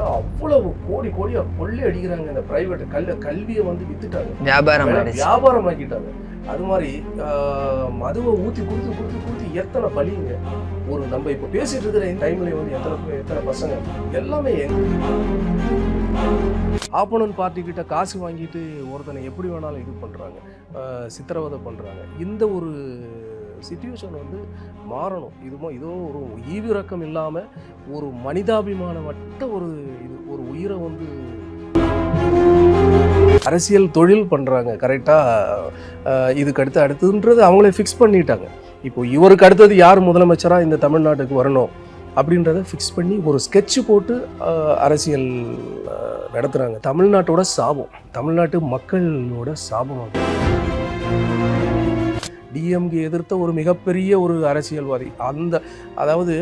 அவ்வளவு கோடி கோடியா கொள்ளை அடிக்கிறாங்க இந்த பிரைவேட் கல் கல்வியை வந்து வித்துட்டாங்க. வியாபாரம் வியாபாரம் ஆக்கிட்டாங்க. அது மாதிரி மதுவை ஊத்தி கொடுத்து கொடுத்து கொடுத்து எத்தனை பலிங்க? ஒரு நம்ம இப்ப பேசிட்டு இருக்கிற இந்த டைம்ல வந்து எத்தனை எத்தனை பசங்க? எல்லாமே ஆப்போனன்ட் பார்ட்டி கிட்ட காசு வாங்கிட்டு ஒருத்தனை எப்படி வேணாலும் இது பண்றாங்க. ஆஹ், சித்திரவதை பண்றாங்க. இந்த ஒரு சுச்சுவேஷன் வந்து மாறணும். இதுமோ இதோ ஒரு ஈவிரக்கம் இல்லாமல் ஒரு மனிதாபிமானமற்ற ஒரு இது ஒரு உயிரை வந்து அரசியல் தொழில் பண்ணுறாங்க கரெக்டாக இதுக்கு அடுத்து அடுத்ததுன்றது அவங்களே ஃபிக்ஸ் பண்ணிட்டாங்க. இப்போ இவருக்கு அடுத்தது யார் முதலமைச்சராக இந்த தமிழ்நாட்டுக்கு வரணும் அப்படின்றத ஃபிக்ஸ் பண்ணி ஒரு ஸ்கெட்சு போட்டு அரசியல் நடத்துகிறாங்க தமிழ்நாட்டோட சாபம். தமிழ்நாட்டு மக்களோட சாபம் அது. டிஎம்கே எதிர்த்த ஒரு மிகப்பெரிய ஒரு அரசியல்வாதி. அந்த அதாவது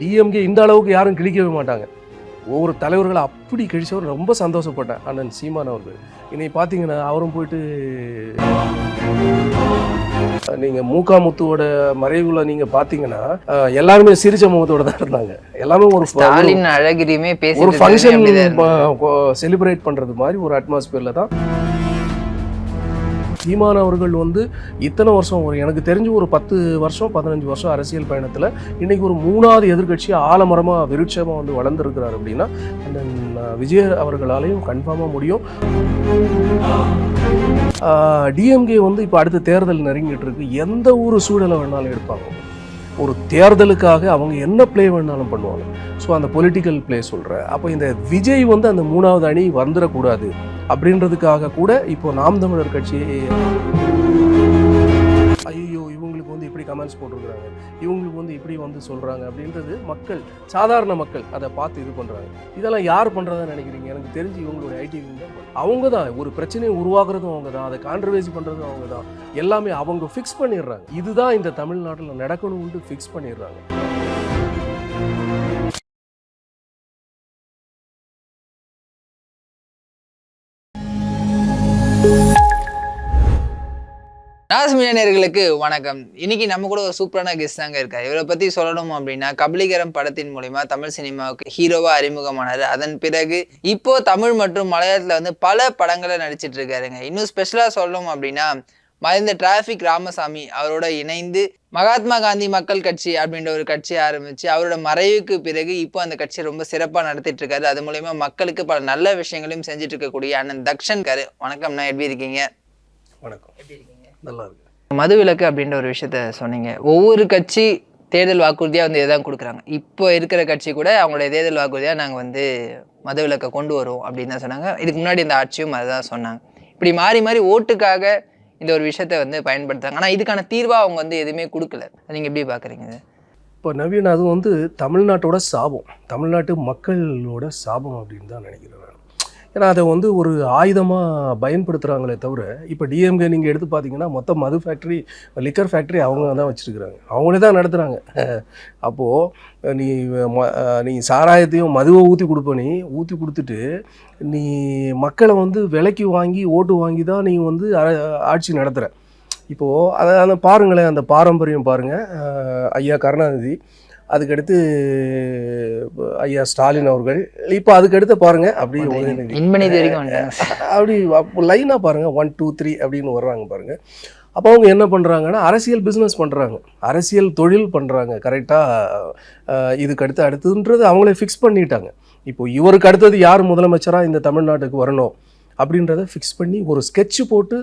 டிஎம்கே இந்த அளவுக்கு யாரும் கிழிக்கவே மாட்டாங்க. ஒவ்வொரு தலைவர்களை அப்படி கிழிச்சவர் ரொம்ப சந்தோஷப்பட்டேன் அண்ணன் சீமான் அவர்கள். இன்னைக்கு பார்த்தீங்கன்னா அவரும் போயிட்டு நீங்கள் மூக்காமுத்துவோட மறைவுல நீங்கள் பார்த்தீங்கன்னா எல்லாருமே சிரிச்ச முகத்தோட தான் இருந்தாங்க. எல்லாமே ஒரு ஸ்டாலின் அழகிரியுமே ஒரு பேசிட்டு ஃபங்க்ஷன். செலிப்ரேட் பண்றது மாதிரி ஒரு அட்மாஸ்பியர்ல தான் சீமான் அவர்கள் வந்து இத்தனை வருஷம் ஒரு எனக்கு தெரிஞ்சு ஒரு பத்து வருஷம் பதினஞ்சு வருஷம் அரசியல் பயணத்தில் இன்றைக்கி ஒரு மூணாவது எதிர்க்கட்சி ஆலமரமாக விருட்சமாக வந்து வளர்ந்துருக்கிறார் அப்படின்னா அந்த விஜய் அவர்களாலையும் கன்ஃபார்மாக முடியும். டிஎம்கே வந்து இப்போ அடுத்த தேர்தல் நெருங்கிட்டு இருக்கு. எந்த ஒரு சூழலை வேணாலும் எடுப்பாங்க. ஒரு தேர்தலுக்காக அவங்க என்ன ப்ளே வேணாலும் பண்ணுவாங்க. ஸோ அந்த பொலிட்டிக்கல் ப்ளே சொல்கிறேன் அப்போ இந்த விஜய் வந்து அந்த மூணாவது அணி வந்துடக்கூடாது அப்படின்றதுக்காக கூட இப்போ நாம் தமிழர் கட்சி ஐயோ இவங்களுக்கு வந்து இப்படி கமெண்ட்ஸ் போட்டிருக்கிறாங்க. இவங்களுக்கு வந்து இப்படி வந்து சொல்கிறாங்க அப்படின்றது மக்கள் சாதாரண மக்கள் அதை பார்த்து இது பண்ணுறாங்க இதெல்லாம் யார் பண்ணுறதா நினைக்கிறீங்க? எனக்கு தெரிஞ்சு இவங்களுடைய ஐடி அவங்க தான் ஒரு பிரச்சனையை உருவாக்குறதும் அவங்க தான் அதை கான்ட்ரவர்சி பண்ணுறதும் அவங்க தான். எல்லாமே அவங்க ஃபிக்ஸ் பண்ணிடுறாங்க. இதுதான் இந்த தமிழ்நாட்டில் நடக்கணும்ட்டு ஃபிக்ஸ் பண்ணிடுறாங்க. நாசமியா நேயர்களுக்கு வணக்கம். இன்னைக்கு நம்ம கூட ஒரு சூப்பரான கெஸ்ட் தாங்க இருக்காரு. இவரை பத்தி சொல்லணும் அப்படின்னா கபலீகரம் படத்தின் மூலியமா தமிழ் சினிமாவுக்கு ஹீரோவா அறிமுகமானாரு. அதன் பிறகு இப்போ தமிழ் மற்றும் மலையாளத்துல வந்து பல படங்களை நடிச்சிட்டு இருக்காருங்க. இன்னும் ஸ்பெஷலா சொல்லணும் அப்படின்னா மறைந்த டிராஃபிக் ராமசாமி அவரோட இணைந்து மகாத்மா காந்தி மக்கள் கட்சி அப்படின்ற ஒரு கட்சி ஆரம்பிச்சு அவரோட மறைவுக்கு பிறகு இப்போ அந்த கட்சி ரொம்ப சிறப்பா நடத்திட்டு இருக்காரு. அது மூலயமா மக்களுக்கு பல நல்ல விஷயங்களையும் செஞ்சுட்டு இருக்கக்கூடிய அண்ணன் தக்ஷன் காரு வணக்கம்ண்ணா எப்படி இருக்கீங்க? வணக்கம். எப்படி இருக்கீங்க? நல்லா இருக்கு மதுவிலக்கு அப்படின்ற ஒரு விஷயத்த சொன்னீங்க. ஒவ்வொரு கட்சி தேர்தல் வாக்குறுதியாக வந்து இதான் கொடுக்குறாங்க? இப்போ இருக்கிற கட்சி கூட அவங்களுடைய தேர்தல் வாக்குறுதியாக நாங்கள் வந்து மதுவிலக்கை கொண்டு வரோம் அப்படின்னு தான் சொன்னாங்க. இதுக்கு முன்னாடி இந்த ஆட்சியும் அதுதான் சொன்னாங்க. இப்படி மாறி மாறி ஓட்டுக்காக இந்த ஒரு விஷயத்த வந்து பயன்படுத்துறாங்க. ஆனால் இதுக்கான தீர்வாக அவங்க வந்து எதுவுமே கொடுக்கல. நீங்கள் எப்படி பார்க்குறீங்க இப்போ நவீன் அது வந்து தமிழ்நாட்டோட சாபம். தமிழ்நாட்டு மக்களோட சாபம் அப்படின்னு தான் நினைக்கிறேன். நான். ஏன்னா அதை வந்து ஒரு ஆயுதமாக பயன்படுத்துகிறாங்களே தவிர இப்போ டிஎம்கே நீங்கள் எடுத்து பார்த்தீங்கன்னா மொத்த மது ஃபேக்ட்ரி லிக்கர் ஃபேக்ட்ரி அவங்க தான் வச்சுருக்குறாங்க. அவங்களே தான் நடத்துகிறாங்க அப்போது நீ ம- நீ சாராயத்தையும் மதுவை ஊற்றி கொடுப்ப நீ ஊற்றி கொடுத்துட்டு நீ மக்களை வந்து விலைக்கு வாங்கி ஓட்டு வாங்கி தான் நீ வந்து ஆட்சி நடத்துகிற இப்போது அதை அந்த பாருங்களேன் அந்த பாரம்பரியம் பாருங்கள் ஐயா கருணாநிதி அதுக்கடுத்து ஐயா ஸ்டாலின் அவர்கள். இப்போ அதுக்கடுத்து பாருங்க அப்படி அப்படி லைனாக பாருங்க ஒன் டூ த்ரீ அப்படின்னு வர்றாங்க பாருங்க. அப்போ அவங்க என்ன பண்ணுறாங்கன்னா அரசியல் பிஸ்னஸ் பண்ணுறாங்க அரசியல் தொழில் பண்ணுறாங்க கரெக்டாக இதுக்கு அடுத்து அடுத்ததுன்றது அவங்களே ஃபிக்ஸ் பண்ணிட்டாங்க. இப்போ இவருக்கு அடுத்தது யார் முதலமைச்சராக இந்த தமிழ்நாட்டுக்கு வரணும்? அப்படின்றத ஃபிக்ஸ் பண்ணி ஒரு ஸ்கெட்சு போட்டு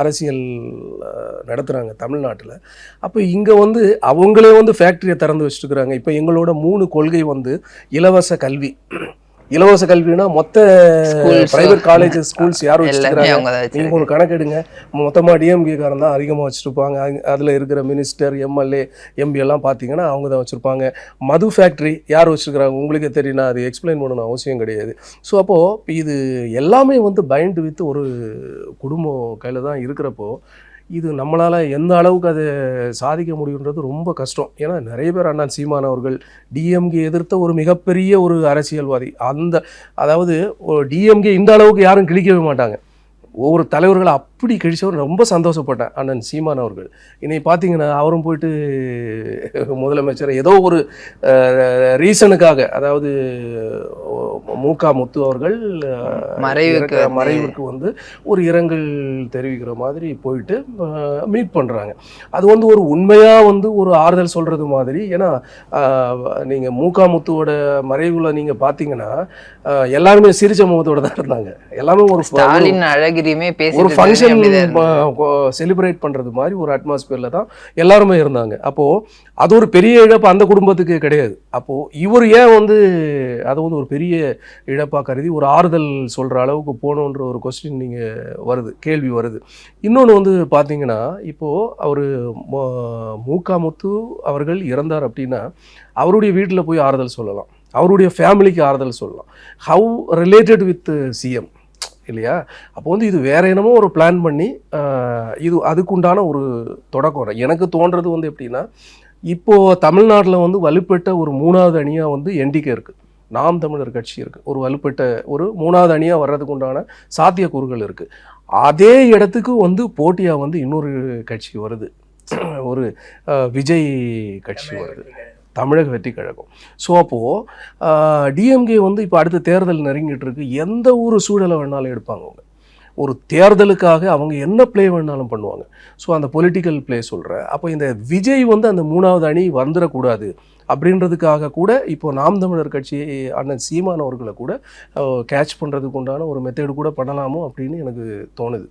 அரசியல் நடத்துகிறாங்க தமிழ்நாட்டில். அப்போ இங்கே வந்து அவங்களே வந்து ஃபேக்ட்ரியை திறந்து வச்சுருக்குறாங்க இப்போ எங்களோட மூணு கொள்கை வந்து இலவச கல்வி. இலவச கல்வினா மொத்த பிரைவேட் காலேஜஸ் ஸ்கூல்ஸ் யார் வச்சிருக்காங்க. ஒரு கணக்கெடுங்க மொத்தமாக டிஎம்கேக்காரன் தான் அதிகமாக வச்சுருப்பாங்க. அதில் இருக்கிற மினிஸ்டர் எம்எல்ஏ எம்பி எல்லாம் பார்த்தீங்கன்னா அவங்க தான் வச்சுருப்பாங்க. மது ஃபேக்ட்ரி யார் வச்சுருக்குறாங்க? உங்களுக்கே தெரியும் நான் அது எக்ஸ்பிளைன் பண்ணணும் அவசியம் கிடையாது. ஸோ அப்போது இது எல்லாமே வந்து பைண்ட் வித் ஒரு குடும்பம் கையில் தான் இருக்கிறப்போ இது நம்மளால் எந்த அளவுக்கு அது சாதிக்க முடியுன்றது ரொம்ப கஷ்டம். ஏன்னா நிறைய பேர் அண்ணன் சீமான் அவர்கள் டிஎம்கே எதிர்த்த ஒரு மிகப்பெரிய ஒரு அரசியல்வாதி. அந்த அதாவது டிஎம்கே இந்த அளவுக்கு யாரும் கிழிக்கவே மாட்டாங்க. ஒவ்வொரு தலைவர்களை அப்படி கிழிச்சவர் ரொம்ப சந்தோஷப்பட்டேன் அண்ணன் சீமான் அவர்கள். இன்னைக்கு பார்த்தீங்கன்னா அவரும் போயிட்டு முதலமைச்சர் ஏதோ ஒரு ரீசனுக்காக அதாவது மூகா முத்து அவர்கள் மறைவுக்கு மறைவுக்கு வந்து ஒரு இரங்கல் தெரிவிக்கிற மாதிரி போயிட்டு மீட் பண்ணுறாங்க அது வந்து ஒரு உண்மையாக வந்து ஒரு ஆறுதல் சொல்கிறது மாதிரி. ஏன்னா நீங்கள் மூகா முத்துவோட மறைவில் நீங்கள் பார்த்தீங்கன்னா எல்லாருமே சிரிச்ச முகத்தோட தான் இருந்தாங்க. எல்லாமே ஒரு ஸ்டாலின் அழகிரியுமே ஒரு பேசிட்டு ஃபங்க்ஷன். செலிப்ரேட் பண்ணுறது மாதிரி ஒரு அட்மாஸ்பியரில் தான் எல்லாருமே இருந்தாங்க. அப்போது அது ஒரு பெரிய இழப்பு அந்த குடும்பத்துக்கு கிடையாது. அப்போது இவர் ஏன் வந்து அதை வந்து ஒரு பெரிய இழப்பாக கருதி ஒரு ஆறுதல் சொல்கிற அளவுக்கு போகணுன்ற ஒரு கொஸ்டின் நீங்கள் வருது கேள்வி வருது. இன்னொன்று வந்து பார்த்தீங்கன்னா இப்போது அவர் மூக்கா முத்து அவர்கள் இறந்தார் அப்படின்னா அவருடைய வீட்டில் போய் ஆறுதல் சொல்லலாம். அவருடைய ஃபேமிலிக்கு ஆறுதல் சொல்லலாம். ஹவு ரிலேட்டட் வித் சிஎம் இல்லையா? அப்போ வந்து இது வேற என்னமோ ஒரு பிளான் பண்ணி இது அதுக்குண்டான ஒரு தொடக்கம் எனக்கு தோன்றது வந்து எப்படின்னா இப்போ தமிழ்நாட்டில் வந்து வலுப்பெற்ற ஒரு மூணாவது அணியாக வந்து என்டிகே இருக்குது நாம் தமிழர் கட்சி இருக்குது ஒரு வலுப்பெற்ற ஒரு மூணாவது அணியாக வர்றதுக்கு உண்டான சாத்தியக்கூறுகள் இருக்குது அதே இடத்துக்கு வந்து போட்டியாக வந்து இன்னொரு கட்சி வருது. ஒரு விஜய் கட்சி வருது. தமிழக வெற்றி கழகம் ஸோ அப்போது டிஎம்கே வந்து இப்போ அடுத்த தேர்தல் நெருங்கிட்டு இருக்கு எந்த ஒரு சூழலை வேணாலும் எடுப்பாங்க அவங்க. ஒரு தேர்தலுக்காக அவங்க என்ன ப்ளே வேணாலும் பண்ணுவாங்க. ஸோ அந்த பொலிட்டிக்கல் ப்ளே சொல்கிறேன் அப்போ இந்த விஜய் வந்து அந்த மூணாவது அணி வந்துடக்கூடாது அப்படின்றதுக்காக கூட இப்போ நாம் தமிழர் கட்சி அண்ணன் சீமான் அவர்களை கூட கேட்ச் பண்ணுறதுக்கு உண்டான ஒரு மெத்தேடு கூட பண்ணலாமோ அப்படின்னு எனக்கு தோணுது.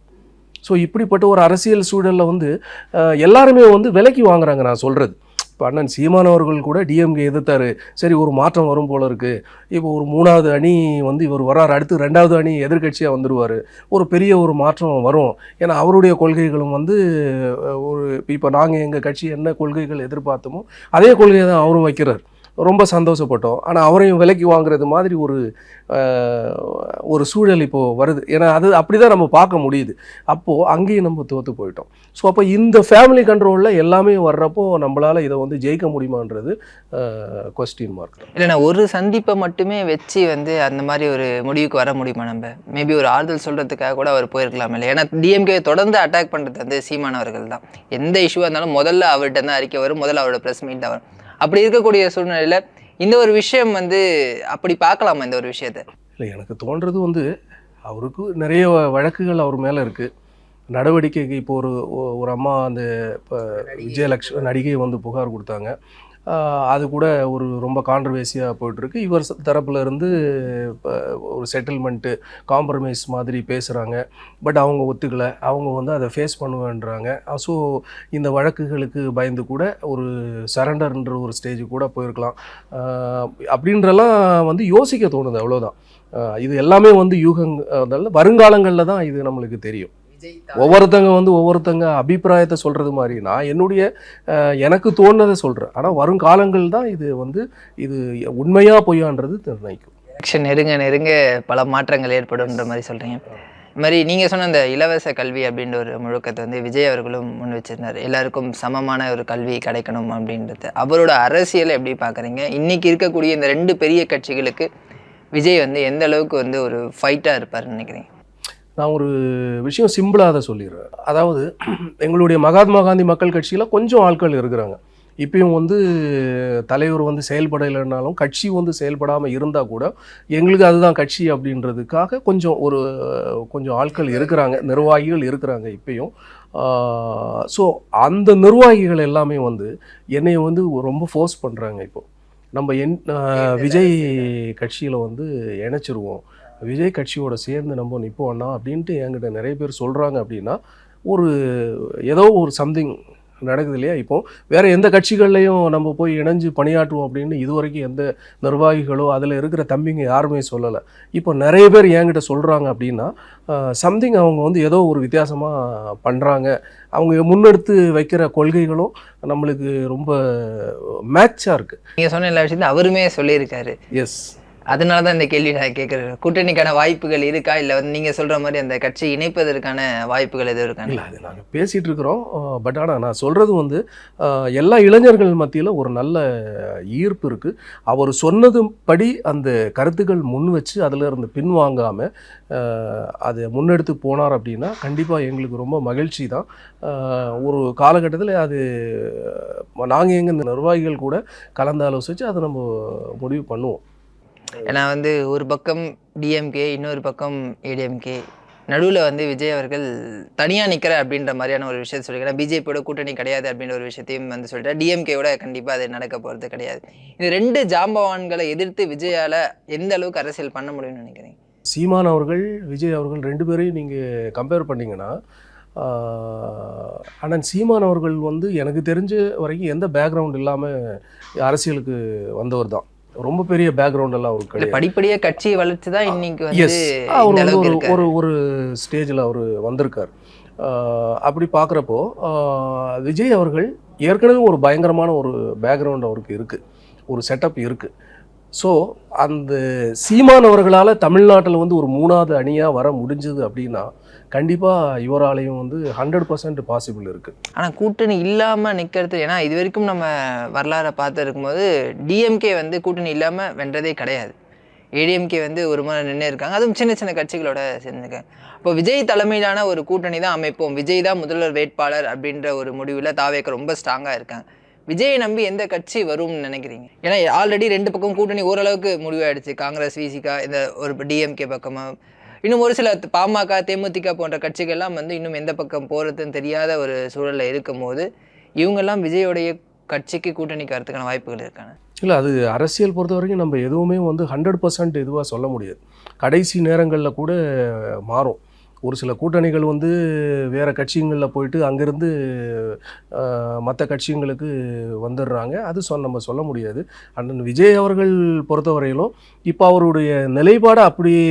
ஸோ இப்படிப்பட்ட ஒரு அரசியல் சூழலில் வந்து எல்லாருமே வந்து விலைக்கு வாங்குறாங்க நான் சொல்கிறது இப்போ அண்ணன் சீமான் அவர்கள் கூட டிஎம்கே எதிர்த்தார். சரி ஒரு மாற்றம் வரும் போல இருக்குது இப்போ ஒரு மூணாவது அணி வந்து இவர் வராரு அடுத்து ரெண்டாவது அணி எதிர்க்கட்சியாக வந்துடுவார் ஒரு பெரிய ஒரு மாற்றம் வரும். ஏன்னா அவருடைய கொள்கைகளும் வந்து ஒரு இப்போ நாங்கள் எங்கள் கட்சி என்ன கொள்கைகள் எதிர்பார்த்தோமோ அதே கொள்கையை தான் அவரும் வைக்கிறார். ரொம்ப சந்தோஷப்பட்டோம். ஆனால் அவரையும் விலைக்கு வாங்குறது மாதிரி ஒரு ஒரு சூழல் இப்போது வருது. ஏன்னா அது அப்படி தான் நம்ம பார்க்க முடியுது. அப்போது அங்கேயும் நம்ம தோற்று போயிட்டோம். ஸோ அப்போ இந்த ஃபேமிலி கண்ட்ரோலில் எல்லாமே வர்றப்போ நம்மளால் இதை வந்து ஜெயிக்க முடியுமான்றது கொஸ்டின் மார்க் இல்லைண்ணா ஒரு சந்திப்பை மட்டுமே வச்சு வந்து அந்த மாதிரி ஒரு முடிவுக்கு வர முடியுமா நம்ம? மேபி ஒரு ஆறுதல் சொல்கிறதுக்காக கூட அவர் போயிருக்கலாம் இல்லை ஏன்னா டிஎம்கே தொடர்ந்து அட்டாக் பண்ணுறது வந்து சீமானவர்கள் தான். எந்த இஷ்யூவாக இருந்தாலும் முதல்ல அவர்கிட்ட தான் அறிக்கை வரும். முதல்ல அவரோட ப்ரெஸ் மீட் தான் வரும். அப்படி இருக்கக்கூடிய சூழ்நிலையில இந்த ஒரு விஷயம் வந்து அப்படி பார்க்கலாமா இந்த ஒரு விஷயத்த? இல்லை எனக்கு தோன்றது வந்து அவருக்கு நிறைய வழக்குகள் அவர் மேலே இருக்குது நடவடிக்கைக்கு இப்போ ஒரு ஒரு அம்மா அந்த இப்போ விஜயலட்சுமி நடிகை வந்து புகார் கொடுத்தாங்க. அது கூட ஒரு ரொம்ப கான்ட்ரவர்சியாக போயிட்டுருக்கு. இவர் தரப்பில் இருந்து இப்போ ஒரு செட்டில்மெண்ட்டு காம்ப்ரமைஸ் மாதிரி பேசுகிறாங்க பட் அவங்க ஒத்துக்கலை. அவங்க வந்து அதை ஃபேஸ் பண்ணுவேன்றாங்க. ஸோ இந்த வழக்குகளுக்கு பயந்து கூட ஒரு சரண்டர்ன்ற ஒரு ஸ்டேஜ் கூட போயிருக்கலாம். அப்படின்றலாம் வந்து யோசிக்க தோணுது. அவ்வளோதான் இது எல்லாமே வந்து யூகங் வருங்காலங்களில் தான் இது நம்மளுக்கு தெரியும். ஒவ்வொருத்தங்க வந்து ஒவ்வொருத்தங்க அபிப்பிராயத்தை சொல்கிறது மாதிரி. நான் என்னுடைய எனக்கு தோணுனதை சொல்கிறேன் ஆனால் வருங்காலங்கள் தான் இது வந்து இது உண்மையாக பொய்யான்றது நிர்ணயிக்கும். எலெக்ஷன் நெருங்க நெருங்க பல மாற்றங்கள் ஏற்படும்ன்ற மாதிரி சொல்றீங்க. இது மாதிரி நீங்க சொன்ன அந்த இலவச கல்வி அப்படின்ற ஒரு முழக்கத்தை வந்து விஜய் அவர்களும் முன் வச்சிருந்தார். எல்லாருக்கும் சமமான ஒரு கல்வி கிடைக்கணும் அப்படின்றது. அவரோட அரசியலை எப்படி பார்க்குறீங்க? இன்னைக்கு இருக்கக்கூடிய இந்த ரெண்டு பெரிய கட்சிகளுக்கு விஜய் வந்து எந்த அளவுக்கு வந்து ஒரு ஃபைட்டாக இருப்பாருன்னு நினைக்கிறீங்க? நான் ஒரு விஷயம் சிம்பிளாக அதை சொல்லிடுறேன். அதாவது எங்களுடைய மகாத்மா காந்தி மக்கள் கட்சியில் கொஞ்சம் ஆட்கள் இருக்கிறாங்க. இப்பயும் வந்து தலைவர் வந்து செயல்படலைன்னாலும் கட்சி வந்து செயல்படாமல் இருந்தால் கூட எங்களுக்கு அதுதான் கட்சி அப்படின்றதுக்காக கொஞ்சம் ஒரு கொஞ்சம் ஆட்கள் இருக்கிறாங்க நிர்வாகிகள் இருக்கிறாங்க இப்பயும். ஸோ அந்த நிர்வாகிகள் எல்லாமே வந்து என்னை வந்து ரொம்ப ஃபோர்ஸ் பண்ணுறாங்க இப்போ. நம்ம என் விஜய் கட்சியில் வந்து இணைச்சிருவோம். விஜய் கட்சியோட சேர்ந்து நம்ம நிற்போம்னா அப்படின்ட்டு என்கிட்ட நிறைய பேர் சொல்கிறாங்க அப்படின்னா ஒரு ஏதோ ஒரு சம்திங் நடக்குது இல்லையா? இப்போ வேற எந்த கட்சிகள்லையும் நம்ம போய் இணைஞ்சு பணியாற்றுவோம் அப்படின்னு இதுவரைக்கும் எந்த நிர்வாகிகளோ அதில் இருக்கிற தம்பிங்க யாருமே சொல்லலை. இப்போ நிறைய பேர் என்கிட்ட சொல்கிறாங்க அப்படின்னா சம்திங் அவங்க வந்து ஏதோ ஒரு வித்தியாசமாக பண்ணுறாங்க அவங்க முன்னெடுத்து வைக்கிற கொள்கைகளும் நம்மளுக்கு ரொம்ப மேட்சாக இருக்குது நீங்க சொன்ன எல்லா விஷயத்தையும் அவருமே சொல்லியிருக்காரு. எஸ் அதனால தான் இந்த கேள்வி நான் கேட்குறேன் கூட்டணிக்கான வாய்ப்புகள் இருக்கா இல்லை வந்து நீங்கள் சொல்கிற மாதிரி அந்த கட்சி இணைப்பதற்கான வாய்ப்புகள் எதுவும் இருக்கா? இல்லை அது நாங்கள் பேசிகிட்டு இருக்கிறோம். பட் ஆனால் நான் சொல்கிறது வந்து எல்லா இளைஞர்கள் மத்தியில் ஒரு நல்ல ஈர்ப்பு இருக்குது அவர் சொன்னது படி அந்த கருத்துக்கள் முன் வச்சு அதில் இருந்து பின்வாங்காமல் அதை முன்னெடுத்து போனார் அப்படின்னா கண்டிப்பாக எங்களுக்கு ரொம்ப மகிழ்ச்சி தான். ஒரு காலகட்டத்தில் அது நாங்கள் எங்கள் இந்த நிர்வாகிகள் கூட கலந்து ஆலோசித்து அதை நம்ம முடிவு பண்ணுவோம். ஏன்னா வந்து ஒரு பக்கம் டிஎம்கே இன்னொரு பக்கம் ஏடிஎம்கே நடுவில் வந்து விஜய் அவர்கள் தனியாக நிற்கிற அப்படின்ற மாதிரியான ஒரு விஷயத்தை சொல்லிக்கிறேன் பிஜேபியோட கூட்டணி கிடையாது அப்படின்ற ஒரு விஷயத்தையும் வந்து சொல்லிட்டேன். டிஎம்கேவோட கண்டிப்பாக அது நடக்க போகிறது கிடையாது. இது ரெண்டு ஜாம்பவான்களை எதிர்த்து விஜயால் எந்த அளவுக்கு அரசியல் பண்ண முடியும்னு நினைக்கிறீங்க? சீமான் அவர்கள் விஜய் அவர்கள் ரெண்டு பேரையும் நீங்கள் கம்பேர் பண்ணிங்கன்னா ஆனால் சீமான் அவர்கள் வந்து எனக்கு தெரிஞ்ச வரைக்கும் எந்த பேக்ரவுண்ட் இல்லாமல் அரசியலுக்கு வந்தவர் தான். ரொம்ப பெரிய பேக்ரவுண்ட் எல்லாம் அவருக்கு கிடையாது. படிப்படியாக கட்சியை வளர்ச்சி தான் இன்னைக்கு எஸ் அவர் வந்து ஒரு ஒரு ஒரு ஸ்டேஜில் அவர் வந்திருக்கார். அப்படி பார்க்குறப்போ விஜய் அவர்கள் ஏற்கனவே ஒரு பயங்கரமான ஒரு பேக்ரவுண்ட் அவருக்கு இருக்குது ஒரு செட்டப் இருக்குது ஸோ அந்த சீமான் அவர்களால் தமிழ்நாட்டில் வந்து ஒரு மூணாவது அணியாக வர முடிஞ்சது அப்படின்னா கண்டிப்பாக இவராலையும் வந்து ஹண்ட்ரட் பர்சன்ட் பாசிபிள் இருக்குது ஆனால் கூட்டணி இல்லாமல் நிற்கிறது ஏன்னா இது வரைக்கும் நம்ம வரலாறை பார்த்து இருக்கும்போது டிஎம்கே வந்து கூட்டணி இல்லாமல் வென்றதே கிடையாது. ஏடிஎம்கே வந்து ஒரு முறை நின்று இருக்காங்க. அதுவும் சின்ன சின்ன கட்சிகளோட சேர்ந்துருக்காங்க இப்போ விஜய் தலைமையிலான ஒரு கூட்டணி தான் அமைப்போம். விஜய் தான் முதல்வர் வேட்பாளர் அப்படின்ற ஒரு முடிவில் தாவேக்க ரொம்ப ஸ்ட்ராங்காக இருக்காங்க. விஜயை நம்பி எந்த கட்சி வரும்னு நினைக்கிறீங்க? ஏன்னா ஆல்ரெடி ரெண்டு பக்கம் கூட்டணி ஓரளவுக்கு முடிவாயிடுச்சு. காங்கிரஸ் விசிகா இந்த ஒரு டிஎம்கே பக்கமாக இன்னும் ஒரு சில பாமக தேமுதிக போன்ற கட்சிகள்லாம் வந்து இன்னும் எந்த பக்கம் போகிறதுன்னு தெரியாத ஒரு சூழலில் இருக்கும்போது இவங்கெல்லாம் விஜயோடைய கட்சிக்கு கூட்டணிக்கு வரதுக்கான வாய்ப்புகள் இருக்காங்க இல்லை அது அரசியல் பொறுத்த வரைக்கும் நம்ம எதுவுமே வந்து ஹண்ட்ரட் பர்சன்ட் இதுவாக சொல்ல முடியாது. கடைசி நேரங்களில் கூட மாறும். ஒரு சில கூட்டணிகள் வந்து வேறு கட்சிங்களில் போயிட்டு அங்கேருந்து மற்ற கட்சிங்களுக்கு வந்துடுறாங்க. அது சொல் நம்ம சொல்ல முடியாது. அண்ணன் விஜய் அவர்கள் பொறுத்தவரையிலும் இப்போ அவருடைய நிலைப்பாடை அப்படியே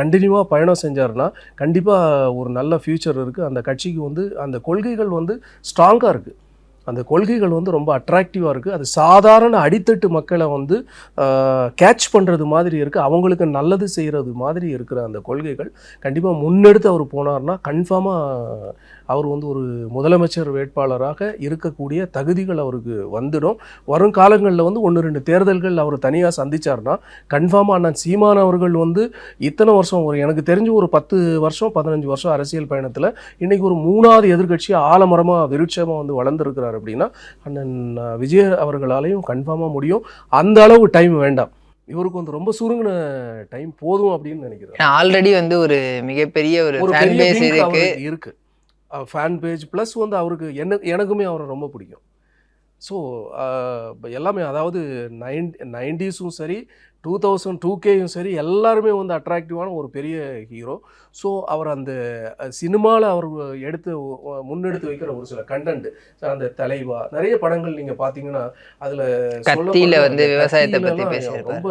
கண்டினியூவாக பயணம் செஞ்சாருன்னா கண்டிப்பாக ஒரு நல்ல ஃப்யூச்சர் இருக்குது அந்த கட்சிக்கு வந்து அந்த கொள்கைகள் வந்து ஸ்ட்ராங்காக இருக்குது அந்த கொள்கைகள் வந்து ரொம்ப அட்ராக்டிவாக இருக்குது அது சாதாரண அடித்தட்டு மக்களை வந்து கேட்ச் பண்ணுறது மாதிரி இருக்குது அவங்களுக்கு நல்லது செய்கிறது மாதிரி இருக்கிற அந்த கொள்கைகள் கண்டிப்பாக முன்னெடுத்து அவர் போனார்னா கன்ஃபார்மாக அவர் வந்து ஒரு முதலமைச்சர் வேட்பாளராக இருக்கக்கூடிய தகுதிகள் அவருக்கு வந்துடும். வரும் காலங்களில் வந்து ஒன்று ரெண்டு தேர்தல்கள் அவர் தனியாக சந்திச்சார்னா கன்ஃபார்மாக அண்ணன் சீமான் அவர்கள் வந்து இத்தனை வருஷம் ஒரு எனக்கு தெரிஞ்சு ஒரு பத்து வருஷம் பதினஞ்சு வருஷம் அரசியல் பயணத்தில் இன்னைக்கு ஒரு மூணாவது எதிர்க்கட்சி ஆலமரமாக விருட்சமாக வந்து வளர்ந்துருக்கிறார் அப்படின்னா அண்ணன் விஜய் அவர்களாலையும் கன்ஃபார்மாக முடியும். அந்த அளவு டைம் வேண்டாம். இவருக்கு வந்து ரொம்ப சுருங்கின டைம் போதும் அப்படின்னு நினைக்கிறேன். ஆல்ரெடி வந்து ஒரு மிகப்பெரிய ஒரு இருக்கு இருக்கு. ஃபேன் பேஜ் ப்ளஸ் வந்து அவருக்கு என்ன எனக்குமே அவரை ரொம்ப பிடிக்கும் ஸோ எல்லாமே அதாவது நைன் நைன்டிஸும் சரி டூ தௌசண்ட் டூ கேயும் சரி எல்லாருமே வந்து அட்ராக்டிவான ஒரு பெரிய ஹீரோ ஸோ அவர் அந்த சினிமாவில் அவர் எடுத்து முன்னெடுத்து வைக்கிற ஒரு சில கண்டென்ட் அந்த தலைவா நிறைய படங்கள் நீங்கள் பார்த்தீங்கன்னா அதில் கத்தியில வந்து விவசாயத்தை பேசியிருப்பாரு. ரொம்ப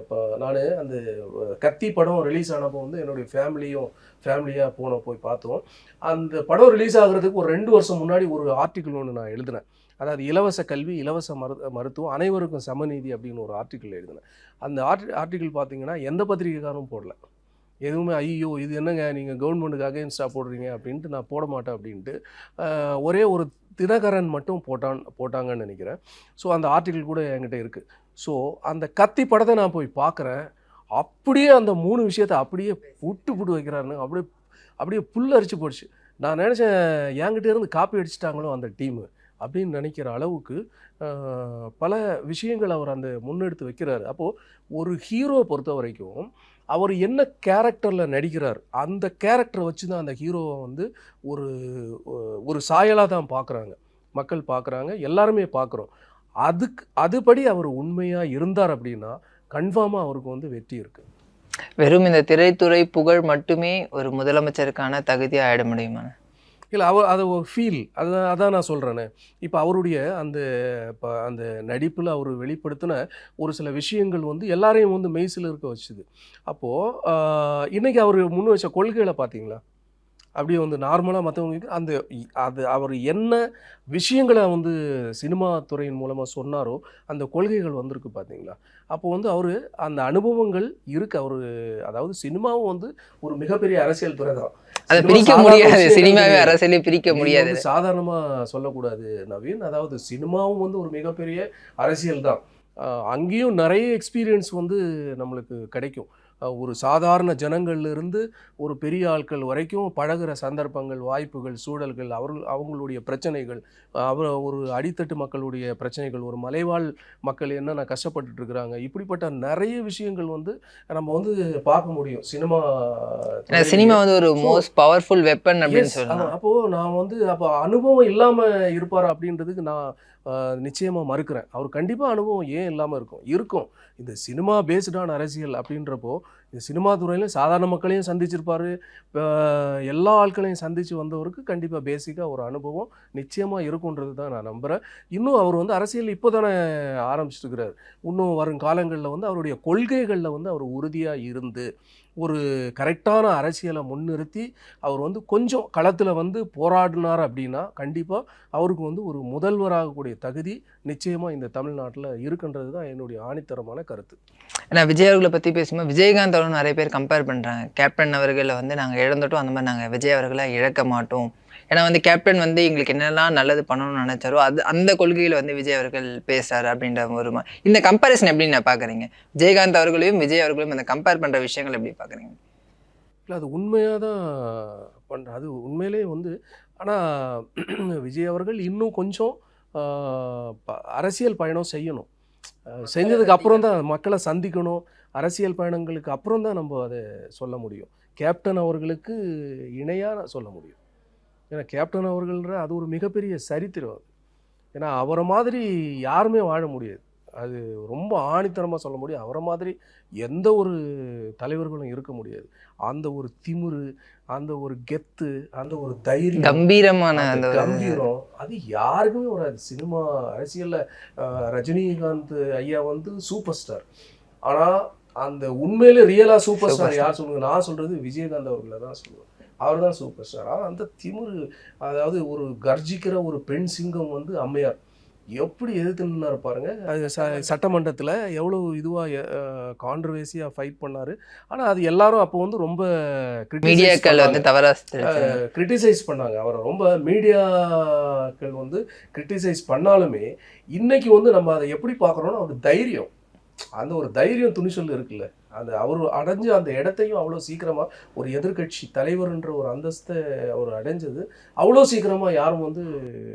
இப்போ நான் அந்த கத்தி படம் ரிலீஸ் ஆனப்போ வந்து என்னுடைய ஃபேமிலியும் ஃபேமிலியாக போனோம் போய் பார்த்தோம். அந்த படம் ரிலீஸ் ஆகிறதுக்கு ஒரு ரெண்டு வருஷம் முன்னாடி ஒரு ஆர்டிக்கிள் ஒன்று நான் எழுதினேன். அதாவது இலவச கல்வி இலவச மரு மருத்துவம் அனைவருக்கும் சமநீதி அப்படின்னு ஒரு ஆர்டிக்கிள் எழுதினேன். அந்த ஆர்டி ஆர்டிக்கிள் பார்த்தீங்கன்னா எந்த பத்திரிகைக்காரும் போடல. எதுவுமே ஐயோ இது என்னங்க நீங்கள் கவர்மெண்ட்டுக்கு அகேன்ஸ்டாக போடுறீங்க அப்படின்ட்டு நான் போட மாட்டேன் அப்படின்ட்டு ஒரே ஒரு தினகரன் மட்டும் போட்டான் போட்டாங்கன்னு நினைக்கிறேன். ஸோ அந்த ஆர்டிக்கிள் கூட என்கிட்ட இருக்குது ஸோ அந்த கத்தி படத்தை நான் போய் பார்க்குறேன். அப்படியே அந்த மூணு விஷயத்தை அப்படியே புட்டு புட்டு வைக்கிறாருன்னு அப்படியே அப்படியே புல் அரிச்சு போடுச்சு நான் நினச்சேன் என்கிட்ட இருந்து காப்பி அடிச்சிட்டாங்களோ அந்த டீமு அப்படின்னு நினைக்கிற அளவுக்கு பல விஷயங்கள் அவர் அந்த முன்னெடுத்து வைக்கிறாரு. அப்போது ஒரு ஹீரோ பொறுத்த வரைக்கும் அவர் என்ன கேரக்டரில் நடிக்கிறார் அந்த கேரக்டரை வச்சு தான் அந்த ஹீரோவை வந்து ஒரு ஒரு சாயலாக தான் பார்க்குறாங்க. மக்கள் பார்க்குறாங்க எல்லாருமே பார்க்குறோம். அதுக்கு அதுபடி அவர் உண்மையாக இருந்தார் அப்படின்னா கன்ஃபார்மாக அவருக்கு வந்து வெற்றி இருக்குது வெறும் இந்த திரைத்துறை புகழ் மட்டுமே ஒரு முதலமைச்சருக்கான தகுதியா ஆயிட முடியுமா? இல்லை அவர் அதை ஒரு ஃபீல் அதான் அதான் நான் சொல்கிறேனே இப்போ அவருடைய அந்த இப்போ அந்த நடிப்பில் அவர் வெளிப்படுத்தின ஒரு சில விஷயங்கள் வந்து எல்லாரையும் வந்து மெய்சில் இருக்க வச்சுது அப்போது இன்றைக்கி அவர் முன் வச்ச கொள்கைகளை பார்த்தீங்களா அப்படியே வந்து நார்மலாக மற்றவங்களுக்கு அந்த அது அவர் என்ன விஷயங்களை வந்து சினிமா துறையின் மூலமாக சொன்னாரோ அந்த கொள்கைகள் வந்திருக்கு பார்த்தீங்களா அப்போ வந்து அவர் அந்த அனுபவங்கள் இருக்கு. அவர் அதாவது சினிமாவும் வந்து ஒரு மிகப்பெரிய அரசியல் துறை தான். அதை பிரிக்க முடியாது. சினிமாவே. அரசியலே பிரிக்க முடியாது. வந்து சாதாரணமா சொல்லக்கூடாது நவீன். அதாவது சினிமாவும் வந்து ஒரு மிகப்பெரிய அரசியல் தான். அங்கேயும் நிறைய எக்ஸ்பீரியன்ஸ் வந்து நம்மளுக்கு கிடைக்கும். ஒரு சாதாரண ஜனங்கள்ல இருந்து ஒரு பெரிய ஆட்கள் வரைக்கும் பழகுற சந்தர்ப்பங்கள் வாய்ப்புகள் சூழல்கள் அவர்கள் அவங்களுடைய பிரச்சனைகள் அவர் ஒரு அடித்தட்டு மக்களுடைய பிரச்சனைகள் ஒரு மலைவாழ் மக்கள் என்னென்ன கஷ்டப்பட்டுட்டு இருக்கிறாங்க இப்படிப்பட்ட நிறைய விஷயங்கள் வந்து நம்ம வந்து பார்க்க முடியும். சினிமா சினிமா வந்து ஒரு மோஸ்ட் பவர்ஃபுல் வெப்பன் அப்படின்னு சொல்லலாம். ஆமா. அப்போ நான் வந்து அப்போ அனுபவம் இல்லாம இருப்பாரா அப்படின்றதுக்கு நான் அஹ், நிச்சயமா மறுக்கிறேன். அவர் கண்டிப்பா அனுபவம் ஏன் இல்லாம இருக்கும்? இருக்கும். இந்த சினிமா பேஸ்டான அரசியல் அப்படின்றப்போ இந்த சினிமா துறையிலும் சாதாரண மக்களையும் சந்திச்சிருப்பார். எல்லா ஆட்களையும் சந்தித்து வந்தவருக்கு கண்டிப்பாக பேசிக்காக ஒரு அனுபவம் நிச்சயமாக இருக்குன்றது தான் நான் நம்புகிறேன் இன்னும் அவர் வந்து அரசியல் இப்போ தானே ஆரம்பிச்சிருக்கிறார். இன்னும் வரும் காலங்களில் வந்து அவருடைய கொள்கைகளில் வந்து அவர் உறுதியாக இருந்து ஒரு கரெக்டான அரசியலை முன்னிறுத்தி அவர் வந்து கொஞ்சம் களத்தில் வந்து போராடினார் அப்படின்னா கண்டிப்பாக அவருக்கு வந்து ஒரு முதல்வராகக்கூடிய தகுதி நிச்சயமாக இந்த தமிழ்நாட்டில் இருக்குன்றது தான் என்னுடைய ஆணித்தரமான கருத்து. ஏன்னா விஜய் அவர்களை பற்றி பேசும்போது விஜயகாந்த் அவர்களும் நிறைய பேர் கம்பேர் பண்ணுறாங்க கேப்டன் அவர்களை வந்து நாங்கள் இழந்துட்டோம். அந்த மாதிரி நாங்கள் விஜய் அவர்களை இழக்க மாட்டோம். ஏன்னா வந்து கேப்டன் வந்து எங்களுக்கு என்னெல்லாம் நல்லது பண்ணணும்னு நினைச்சாரோ அது அந்த கொள்கையில் வந்து விஜய் அவர்கள் பேசுறாரு அப்படின்ற ஒரு இந்த கம்பேரிசன் எப்படி நான் பார்க்குறீங்க விஜயகாந்த் அவர்களையும் விஜய் அவர்களையும் இந்த கம்பேர் பண்ணுற விஷயங்கள் எப்படி பார்க்குறீங்க இல்லை அது உண்மையாக தான் பண்ணுற அது உண்மையிலே வந்து ஆனால் விஜய் அவர்கள் இன்னும் கொஞ்சம் அரசியல் பயணம் செய்யணும். செஞ்சதுக்கு அப்புறம் தான் மக்களை சந்திக்கணும். அரசியல் பயணங்களுக்கு அப்புறம் தான் நம்ம அதை சொல்ல முடியும். கேப்டன் அவர்களுக்கு இணையாக சொல்ல முடியும். ஏன்னா கேப்டன் அவர்கள்ன்ற அது ஒரு மிகப்பெரிய சரித்திரம் அது. ஏன்னா அவரை மாதிரி யாருமே வாழ முடியாது. அது ரொம்ப ஆணித்தனமாக சொல்ல முடியும். அவரை மாதிரி எந்த ஒரு தலைவர்களும் இருக்க முடியாது. அந்த ஒரு திமிரு அந்த ஒரு கெத்து அந்த ஒரு தைரியம் கம்பீரமான அந்த கம்பீரம் அது யாருக்குமே வராது. சினிமா அரசியல்ல ரஜினிகாந்த் ஐயா வந்து சூப்பர் ஸ்டார். ஆனா அந்த உண்மையிலே ரியலா சூப்பர் ஸ்டார். யார் சொல்லுங்க? நான் சொல்றது விஜயகாந்த் அவர்களை தான் சொல்லுவேன். அவர் தான் சூப்பர் ஸ்டார் ஆனால் அந்த திமிரு அதாவது ஒரு கர்ஜிக்கிற ஒரு பெண் சிங்கம் வந்து அம்மையார். எப்படி எதிர்த்து நின்னாரு பாருங்க. அது ச சட்டமன்றத்தில் எவ்வளோ இதுவாக கான்ட்ரவர்சியாக ஃபைட் பண்ணாரு. ஆனால் அது எல்லாரும் அப்போ வந்து ரொம்ப மீடியாக்கள். வந்து தவறாக கிரிட்டிசைஸ் பண்ணாங்க. அவரை ரொம்ப மீடியாக்கள் வந்து கிரிட்டிசைஸ் பண்ணாலுமே இன்னைக்கு வந்து நம்ம அதை எப்படி பார்க்குறோம்னா ஒரு தைரியம். அந்த ஒரு தைரியம் துணிச்சல் இருக்குல்ல. அந்த அவர் அடைஞ்ச அந்த இடத்தையும் அவ்வளோ சீக்கிரமா ஒரு எதிர்க்கட்சி தலைவர்ன்ற ஒரு அந்தஸ்தை அவர் அடைஞ்சது. அவ்வளோ சீக்கிரமா யாரும் வந்து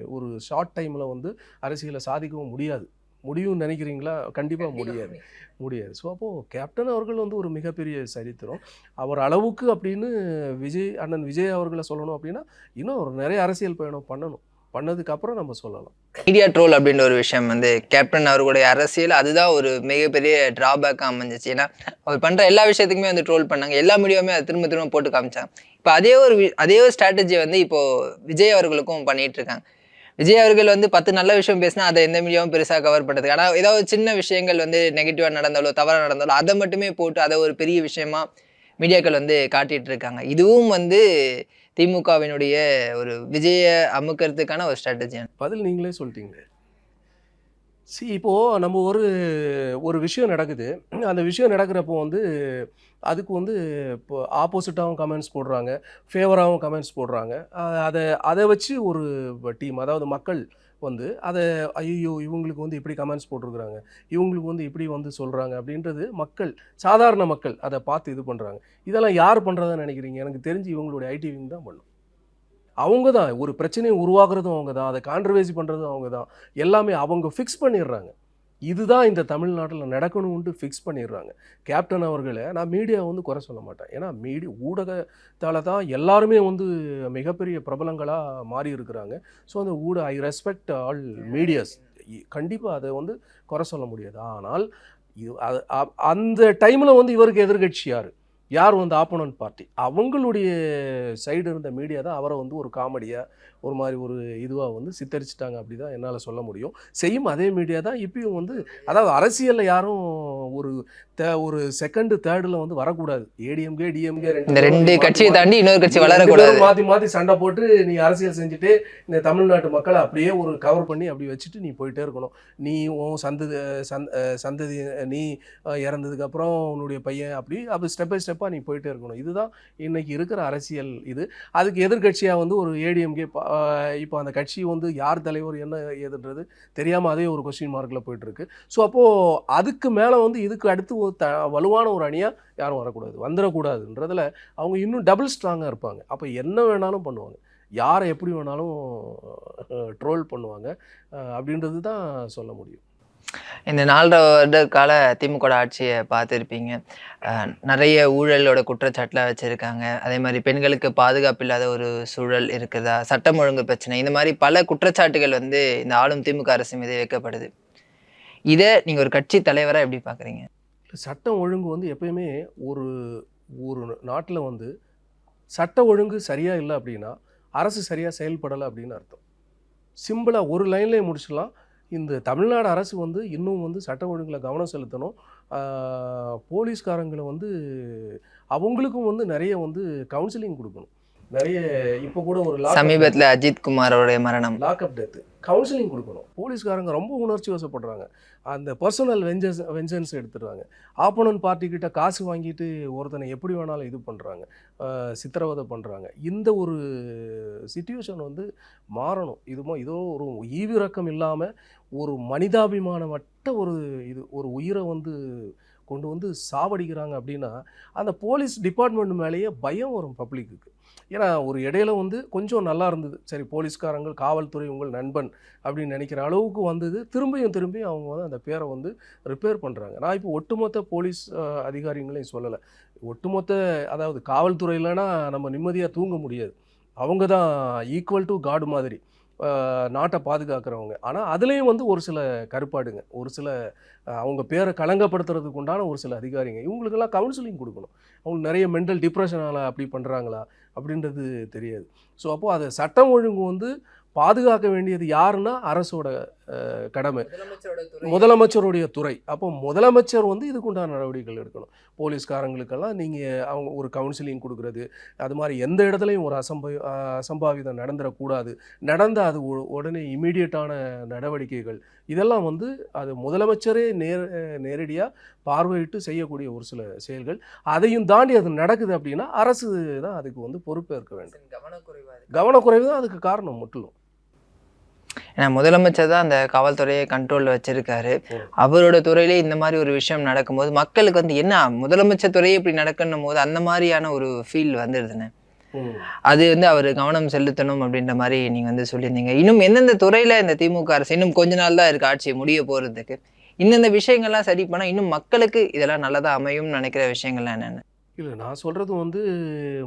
ஒரு ஷார்ட் டைம்ல வந்து அரசியலை சாதிக்கவும் முடியாது. முடியும்னு நினைக்கிறீங்களா? கண்டிப்பா முடியாது. முடியாது. ஸோ அப்போது கேப்டன் அவர்கள் வந்து ஒரு மிகப்பெரிய சரித்திரம். அவர் அளவுக்கு அப்படின்னு விஜய் அண்ணன் விஜய் அவர்களை சொல்லணும் அப்படின்னா இன்னும் ஒரு நிறைய அரசியல் பயணம் பண்ணணும். பண்ணதுக்கப்புறம் நம்ம சொல்லலாம். மீடியா ட்ரோல் அப்படின்ற ஒரு விஷயம் வந்து கேப்டன் அவர்களுடைய அரசியல் அதுதான் ஒரு மிகப்பெரிய ட்ராபேக்காக அமைஞ்சிச்சு. ஏன்னா அவர் பண்ணுற எல்லா விஷயத்துக்குமே வந்து ட்ரோல் பண்ணாங்க. எல்லா மீடியாவுமே அதை திரும்ப திரும்ப போட்டு காமிச்சாங்க. இப்போ அதே ஒரு வி- அதே ஒரு ஸ்ட்ராட்டஜி வந்து இப்போ விஜய் அவர்களுக்கும் பண்ணிகிட்டு இருக்காங்க. விஜய் அவர்கள் வந்து பத்து நல்ல விஷயம் பேசினா அதை எந்த மீடியாவும் பெருசாக கவர் பண்ணுறது ஆனால் ஏதாவது சின்ன விஷயங்கள் வந்து நெகட்டிவாக நடந்தாலோ தவறாக நடந்தாலோ அதை மட்டுமே போட்டு அதை ஒரு பெரிய விஷயமா மீடியாக்கள் வந்து காட்டிகிட்டு இருக்காங்க. இதுவும் வந்து திமுகவினுடைய ஒரு விஜய அமுக்கிறதுக்கான ஒரு ஸ்ட்ராட்டஜி பதில் நீங்களே சொல்லிட்டீங்க சி இப்போது நம்ம ஒரு ஒரு விஷயம் நடக்குது. அந்த விஷயம் நடக்கிறப்போ வந்து அதுக்கு வந்து இப்போ ஆப்போசிட்டாகவும் கமெண்ட்ஸ் போடுறாங்க ஃபேவராகவும் கமெண்ட்ஸ் போடுறாங்க. அதை அதை வச்சு ஒரு டீம் அதாவது மக்கள் வந்து அதை ஐயோ இவங்களுக்கு வந்து இப்படி கமெண்ட்ஸ் போட்டிருக்கிறாங்க. இவங்களுக்கு வந்து இப்படி வந்து சொல்கிறாங்க அப்படின்றது மக்கள் சாதாரண மக்கள் அதை பார்த்து இது பண்ணுறாங்க இதெல்லாம் யார் பண்ணுறதா நினைக்கிறீங்க? எனக்கு தெரிஞ்சு இவங்களுடைய ஐடி விங் தான் பண்ணும். அவங்க தான் ஒரு பிரச்சனையை உருவாக்குறதும் அவங்க தான் அதை கான்ட்ரவர்சி பண்ணுறதும் அவங்க தான். எல்லாமே அவங்க ஃபிக்ஸ் பண்ணிடுறாங்க. இதுதான் இந்த தமிழ்நாட்டில் நடக்கணும்ன்ட்டு ஃபிக்ஸ் பண்ணிடுறாங்க. கேப்டன் அவர்களை நான் மீடியா வந்து குறை சொல்ல மாட்டேன். ஏன்னா மீடியா ஊடகத்தால் தான் எல்லாருமே வந்து மிகப்பெரிய பிரபலங்களாக மாறி இருக்கிறாங்க. ஸோ அந்த ஊட ஐ ரெஸ்பெக்ட் ஆல் மீடியாஸ் கண்டிப்பாக அதை வந்து குறை சொல்ல முடியாது. ஆனால் இது அது அந்த டைமில் வந்து இவருக்கு எதிர்க்கட்சி யார்? யார் வந்து ஆப்போனன்ட் பார்ட்டி? அவங்களுடைய சைடு இருந்த மீடியா தான் அவரை வந்து ஒரு காமெடியாக ஒரு மாதிரி ஒரு இதுவாக வந்து சித்தரிச்சிட்டாங்க அப்படி தான் என்னால் சொல்ல முடியும். செய்யும் அதே மீடியா தான் இப்பயும் வந்து அதாவது அரசியலில் யாரும் ஒரு தே ஒரு செகண்டு தேர்டில் வந்து வரக்கூடாது. ஏடிஎம்கே டிஎம்கே இந்த ரெண்டு கட்சியை தாண்டி இன்னொரு கட்சி வளரக்கூடாது. மாற்றி மாற்றி சண்டை போட்டு நீ அரசியல் செஞ்சுட்டு இந்த தமிழ்நாட்டு மக்களை அப்படியே ஒரு கவர் பண்ணி அப்படி வச்சுட்டு நீ போயிட்டே இருக்கணும். நீ உன் சந்ததி சந்த சந்ததி நீ அஹ் இறந்ததுக்கு அப்புறம் உன்னுடைய பையன் அப்படி அப்படி ஸ்டெப் பை ஸ்டெப்பாக நீ போயிட்டே இருக்கணும். இதுதான் இன்னைக்கு இருக்கிற அரசியல் இது. அதுக்கு எதிர்க்கட்சியாக வந்து ஒரு ஏடிஎம்கே இப்போ அந்த கட்சி வந்து யார் தலைவர் என்ன ஏதுன்றது தெரியாமல் அதே ஒரு கொஸ்டின் மார்க்கில் போயிட்டுருக்கு. ஸோ அப்போது அதுக்கு மேலே வந்து இதுக்கு அடுத்து ஒரு த வலுவான ஒரு அணியாக யாரும் வரக்கூடாது வந்துடக்கூடாதுன்றதில் அவங்க இன்னும் டபுள் ஸ்ட்ராங்காக இருப்பாங்க. அப்போ என்ன வேணாலும் பண்ணுவாங்க. யாரை எப்படி வேணாலும் ட்ரோல் பண்ணுவாங்க அப்படின்றது தான் சொல்ல முடியும். இந்த நாலரை வருட கால திமுக ஆட்சியை பார்த்துருப்பீங்க. நிறைய ஊழலோட குற்றச்சாட்டெலாம் வச்சுருக்காங்க. அதே மாதிரி பெண்களுக்கு பாதுகாப்பு இல்லாத ஒரு சூழல் இருக்குதா? சட்டம் ஒழுங்கு பிரச்சனை இந்த மாதிரி பல குற்றச்சாட்டுகள் வந்து இந்த ஆளும் திமுக அரசு மீது வைக்கப்படுது. இதை நீங்கள் ஒரு கட்சி தலைவராக எப்படி பார்க்குறீங்க? சட்டம் ஒழுங்கு வந்து எப்பயுமே ஒரு ஒரு நாட்டில் வந்து சட்ட ஒழுங்கு சரியாக இல்லை அப்படின்னா அரசு சரியாக செயல்படலை அப்படின்னு அர்த்தம். சிம்பிளாக ஒரு லைன்லேயே முடிச்சிடலாம். இந்த தமிழ்நாடு அரசு வந்து இன்னும் வந்து சட்ட ஒழுங்கில் கவனம் செலுத்தணும். போலீஸ்காரங்களை வந்து அவங்களுக்கும் வந்து நிறைய வந்து கவுன்சிலிங் கொடுக்கணும். நிறைய இப்போ கூட ஒரு சமீபத்தில் அஜித் குமாரோடைய மரணம். லாக்அப் டெத்து கவுன்சிலிங் கொடுக்கணும். போலீஸ்காரங்க ரொம்ப உணர்ச்சி வசப்படுறாங்க. அந்த பர்சனல் வெஞ்சன்ஸ் வெஞ்சன்ஸ் எடுத்துடுறாங்க. ஆப்போனன்ட் பார்ட்டி கிட்ட காசு வாங்கிட்டு ஒருத்தனை எப்படி வேணாலும் இது பண்ணுறாங்க சித்திரவதை பண்ணுறாங்க இந்த ஒரு சுச்சுவேஷன் வந்து மாறணும். இதுமோ இதோ ஒரு ஈவிரக்கம் இல்லாமல் ஒரு மனிதாபிமானமற்ற ஒரு இது ஒரு உயிரை வந்து கொண்டு வந்து சாவடிக்கிறாங்க அப்படின்னா அந்த போலீஸ் டிபார்ட்மெண்ட் மேலேயே பயம் வரும் பப்ளிக்குக்கு. ஏன்னா ஒரு இடையில வந்து கொஞ்சம் நல்லா இருந்தது. சரி போலீஸ்காரங்கள் காவல்துறை உங்கள் நண்பன் அப்படின்னு நினைக்கிற அளவுக்கு வந்தது. திரும்பியும் திரும்பியும் அவங்க வந்து அந்த பேரை வந்து ரிப்பேர் பண்ணுறாங்க நான் இப்போ ஒட்டுமொத்த போலீஸ் அதிகாரிகளையும் சொல்லலை. ஒட்டுமொத்த அதாவது காவல்துறை இல்லைன்னா நம்ம நிம்மதியாக தூங்க முடியாது. அவங்க தான் ஈக்குவல் டு காடு மாதிரி. நாட்டை பாதுகாக்கிறவங்க. ஆனால் அதுலேயும் வந்து ஒரு சில கருப்பாடுங்க. ஒரு சில அவங்க பேரை களங்கப்படுத்துறதுக்கு உண்டான ஒரு சில அதிகாரிங்க. இவங்களுக்கெல்லாம் கவுன்சிலிங் கொடுக்கணும். அவங்க நிறைய மென்டல் டிப்ரெஷனால் அப்படி பண்ணுறாங்களா அப்படின்றது தெரியாது. ஸோ அப்போது அதை சட்டம் ஒழுங்கு வந்து பாதுகாக்க வேண்டியது யாருன்னா அரசோட கடமை. முதலமைச்சருடைய துறை. அப்போ முதலமைச்சர் வந்து இதுக்குண்டான நடவடிக்கைகள் எடுக்கணும். போலீஸ்காரங்களுக்கெல்லாம் நீங்கள் அவங்க ஒரு கவுன்சிலிங் கொடுக்குறது அது மாதிரி எந்த இடத்துலையும் ஒரு அசம்ப அசம்பாவிதம் நடந்துடக்கூடாது. நடந்தால் அது உடனே இமீடியட்டான நடவடிக்கைகள். இதெல்லாம் வந்து அது முதலமைச்சரே நேர் நேரடியாக பார்வையிட்டு செய்யக்கூடிய ஒரு சில செயல்கள். அதையும் தாண்டி அது நடக்குது அப்படின்னா அரசு தான் அதுக்கு வந்து பொறுப்பேற்க வேண்டும். கவனக்குறைவு தான் அதுக்கு காரணம் முற்றிலும். ஏன்னா முதலமைச்சர் தான் அந்த காவல்துறையை கண்ட்ரோலில் வச்சிருக்காரு. அவரோட துறையிலே இந்த மாதிரி ஒரு விஷயம் நடக்கும்போது மக்களுக்கு வந்து என்ன முதலமைச்சர் துறையே இப்படி நடக்கணும் போது அந்த மாதிரியான ஒரு ஃபீல் வந்துடுதுண்ணே அது வந்து அவர் கவனம் செலுத்தணும் அப்படின்ற மாதிரி நீங்கள் வந்து சொல்லியிருந்தீங்க. இன்னும் எந்தெந்த துறையில் இந்த திமுக அரசு இன்னும் கொஞ்ச நாள் தான் இருக்கு ஆட்சி முடிய போகிறதுக்கு இந்தந்த விஷயங்கள்லாம் சரி பண்ணால் இன்னும் மக்களுக்கு இதெல்லாம் நல்லதா அமையும்னு நினைக்கிற விஷயங்கள்லாம் என்னென்ன? இல்லை நான் சொல்கிறது வந்து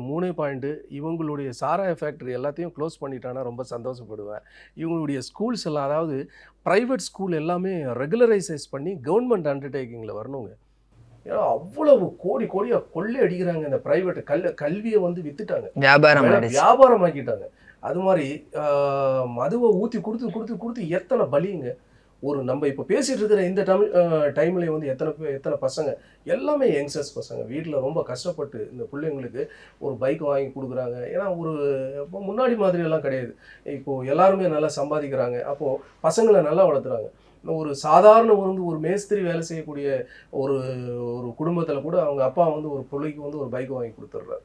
மூணே பாயிண்ட்டு இவங்களுடைய சாராய ஃபேக்ட்ரி எல்லாத்தையும் க்ளோஸ் பண்ணிட்டானா ரொம்ப சந்தோஷப்படுவேன். இவங்களுடைய ஸ்கூல்ஸ் எல்லாம் அதாவது ப்ரைவேட் ஸ்கூல் எல்லாமே ரெகுலரைசைஸ் பண்ணி கவர்மெண்ட் அண்டர்டேக்கிங்கில் வரணுங்க. ஏன்னா அவ்வளவு கோடி கோடியாக கொள்ளை அடிக்கிறாங்க இந்த ப்ரைவேட் கல் கல்வியை வந்து வித்துட்டாங்க. வியாபாரம் வியாபாரம் ஆக்கிட்டாங்க. அது மாதிரி மதுவை ஊற்றி கொடுத்து கொடுத்து கொடுத்து எத்தனை பலிங்க. ஒரு நம்ம இப்போ பேசிகிட்டு இருக்கிற இந்த தமிழ் டைம்ல வந்து எத்தனை பேர் எத்தனை பசங்க எல்லாமே யங்ஸ்டர்ஸ் பசங்க. வீட்டில் ரொம்ப கஷ்டப்பட்டு இந்த பிள்ளைங்களுக்கு ஒரு பைக் வாங்கி கொடுக்குறாங்க. ஏன்னா ஒரு இப்போ முன்னாடி மாதிரியெல்லாம் கிடையாது. இப்போது எல்லாருமே நல்லா சம்பாதிக்கிறாங்க. அப்போது பசங்களை நல்லா வளர்த்துறாங்க. ஒரு சாதாரண வந்து ஒரு மேஸ்திரி வேலை செய்யக்கூடிய ஒரு ஒரு குடும்பத்தில் கூட அவங்க அப்பா வந்து ஒரு பிள்ளைக்கு வந்து ஒரு பைக் வாங்கி கொடுத்துட்றாரு.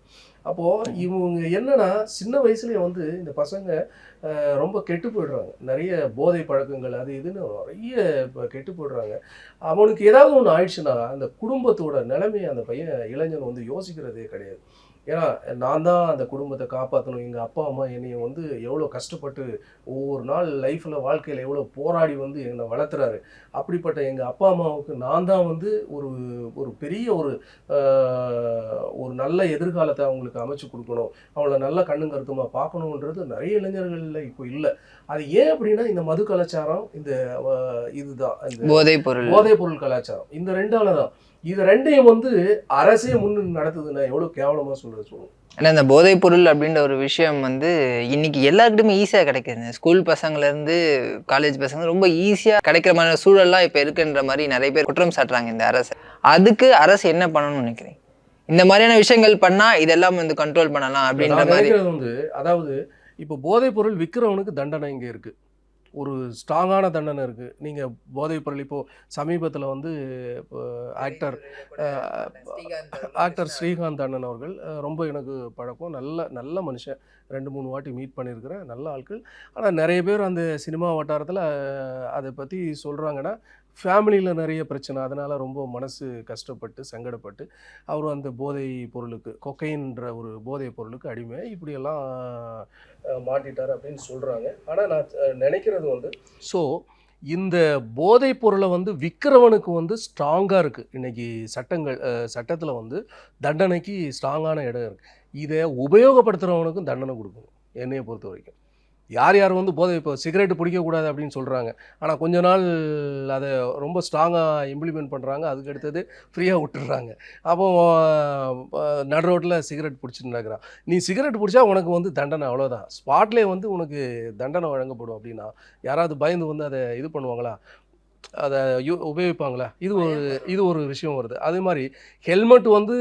அப்போது இவங்க என்னன்னா சின்ன வயசுலேயே வந்து இந்த பசங்க ரொம்ப கெட்டு போயிடுறாங்க. நிறைய போதை பழக்கங்கள் அது இதுன்னு நிறைய இப்போ கெட்டு போயிடுறாங்க. அவனுக்கு ஏதாவது ஒன்று ஆயிடுச்சுன்னா அந்த குடும்பத்தோட நிலைமையை அந்த பையன் இளைஞன் வந்து யோசிக்கிறதே கிடையாது. ஏன்னா நான் தான் அந்த குடும்பத்தை காப்பாற்றணும் எங்கள் அப்பா அம்மா என்னைய வந்து எவ்வளோ கஷ்டப்பட்டு ஒவ்வொரு நாள் லைஃப்பில் வாழ்க்கையில் எவ்வளோ போராடி வந்து என்னை வளர்த்துறாரு. அப்படிப்பட்ட எங்கள் அப்பா அம்மாவுக்கு நான் தான் வந்து ஒரு ஒரு பெரிய ஒரு ஒரு நல்ல எதிர்காலத்தை அவங்களுக்கு அமைச்சு கொடுக்கணும். அவங்கள நல்ல கண்ணும் கருத்துமா பார்க்கணுன்றது நிறைய இளைஞர்கள்ல இப்போ இல்லை. அது ஏன் அப்படின்னா இந்த மது கலாச்சாரம் இந்த இதுதான். இந்த போதைப் பொருள். போதைப் பொருள் கலாச்சாரம். இந்த ரெண்டால தான். இது ரெண்டையும் வந்து அரசே முன் நடத்துதுன்னா எவ்வளோ கேவலமாக சொல்றது சொல்லுங்க. ஏன்னா இந்த போதைப் பொருள் அப்படின்ற ஒரு விஷயம் வந்து இன்னைக்கு எல்லாருக்கிட்டுமே ஈஸியாக கிடைக்குது. ஸ்கூல் பசங்கள்லேருந்து காலேஜ் பசங்க ரொம்ப ஈஸியாக கிடைக்கிற மாதிரி சூழல்லாம் இப்போ இருக்குன்ற மாதிரி நிறைய பேர் குற்றம் சாட்டுறாங்க இந்த அரசு. அதுக்கு அரசு என்ன பண்ணணும்னு நினைக்கிறேன் இந்த மாதிரியான விஷயங்கள் பண்ணால் இதெல்லாம் வந்து கண்ட்ரோல் பண்ணலாம் அப்படின்ற மாதிரி. வந்து அதாவது இப்போ போதைப் பொருள் விற்கிறவனுக்கு தண்டனை இங்கே இருக்கு. ஒரு ஸ்ட்ராங்கான தண்டனை இருக்குது நீங்கள் போதைப் பொருள் இப்போது சமீபத்தில் வந்து ஆக்டர் ஆக்டர் ஸ்ரீகாந்த் அண்ணன் அவர்கள் ரொம்ப எனக்கு பழக்கம். நல்ல நல்ல மனுஷன். ரெண்டு மூணு வாட்டி மீட் பண்ணியிருக்கிறேன். நல்ல ஆட்கள். ஆனால் நிறைய பேர் அந்த சினிமா வட்டாரத்தில் அதை பற்றி சொல்கிறாங்கன்னா ஃபேமிலியில் நிறைய பிரச்சனை. அதனால் ரொம்ப மனசு கஷ்டப்பட்டு சங்கடப்பட்டு அவரும் அந்த போதை பொருளுக்கு கொக்கைன்ற ஒரு போதை பொருளுக்கு அடிமை. இப்படியெல்லாம் மாட்டிட்டார் அப்படின்னு சொல்கிறாங்க ஆனால் நான் நினைக்கிறது வந்து ஸோ இந்த போதைப் பொருளை வந்து விற்கிறவனுக்கு வந்து ஸ்ட்ராங்காக இருக்குது இன்றைக்கி சட்டங்கள் சட்டத்தில் வந்து தண்டனைக்கு ஸ்ட்ராங்கான இடம் இருக்குது இதை உபயோகப்படுத்துகிறவனுக்கும் தண்டனை கொடுக்கணும் என்னையை பொறுத்த வரைக்கும் யார் யார் வந்து போதை இப்போ சிகரெட் பிடிக்கக்கூடாது அப்படின்னு சொல்கிறாங்க ஆனால் கொஞ்ச நாள் அதை ரொம்ப ஸ்ட்ராங்காக இம்ப்ளிமெண்ட் பண்ணுறாங்க அதுக்கு அடுத்தது ஃப்ரீயாக விட்டுடுறாங்க. அப்போ நடு ரோட்டில் சிகரெட் பிடிச்சிட்டு நடக்கிறான். நீ சிகரெட் பிடிச்சா உனக்கு வந்து தண்டனை அவ்வளோதான் ஸ்பாட்லேயே வந்து உனக்கு தண்டனை வழங்கப்படும் அப்படின்னா யாராவது பயந்து வந்து அதை இது பண்ணுவாங்களா? அதை யூ உபயோகிப்பாங்களா? இது ஒரு இது ஒரு விஷயம் வருது. அதே மாதிரி ஹெல்மெட் வந்து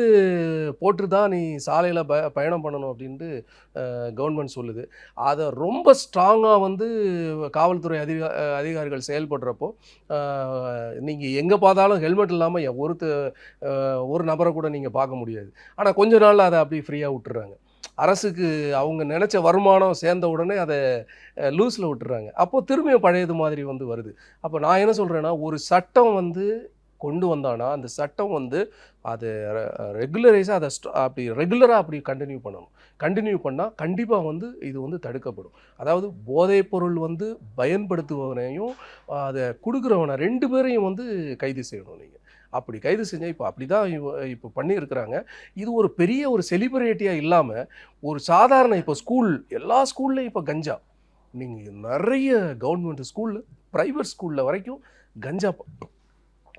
போட்டு தான் நீ சாலையில் ப பயணம் பண்ணணும் அப்படின்ட்டு கவர்மெண்ட் சொல்லுது. அதை ரொம்ப ஸ்ட்ராங்காக வந்து காவல்துறை அதிகா அதிகாரிகள் செயல்படுறப்போ நீங்கள் எங்கே பார்த்தாலும் ஹெல்மெட் இல்லாமல் ஒருத்த ஒரு நபரை கூட நீங்கள் பார்க்க முடியாது. ஆனால் கொஞ்ச நாள்ல அதை அப்படி ஃப்ரீயாக விட்டுறாங்க. அரசுக்கு அவங்க நினச்ச வருமானம் சேர்ந்த உடனே அதை லூஸில் விட்டுறாங்க. அப்போது திரும்பியும் பழையது மாதிரி வந்து வருது. அப்போ நான் என்ன சொல்கிறேன்னா ஒரு சட்டம் வந்து கொண்டு வந்தானா அந்த சட்டம் வந்து அது ரெகுலரைஸாக அதை அப்படி ரெகுலராக அப்படி கண்டினியூ பண்ணணும். கண்டினியூ பண்ணால் கண்டிப்பாக வந்து இது வந்து தடுக்கப்படும். அதாவது போதைப் பொருள் வந்து பயன்படுத்துபவனையும் அதை கொடுக்குறவனை ரெண்டு பேரையும் வந்து கைது செய்யணும் நீங்கள் அப்படி கைது செஞ்சால் இப்போ அப்படி தான் இப்போ பண்ணியிருக்கிறாங்க. இது ஒரு பெரிய ஒரு செலிபிரிட்டியாக இல்லாமல் ஒரு சாதாரண இப்போ ஸ்கூல் எல்லா ஸ்கூல்லையும் இப்போ கஞ்சா. நீங்கள் நிறைய கவர்மெண்ட் ஸ்கூலில் ப்ரைவேட் ஸ்கூலில் வரைக்கும் கஞ்சா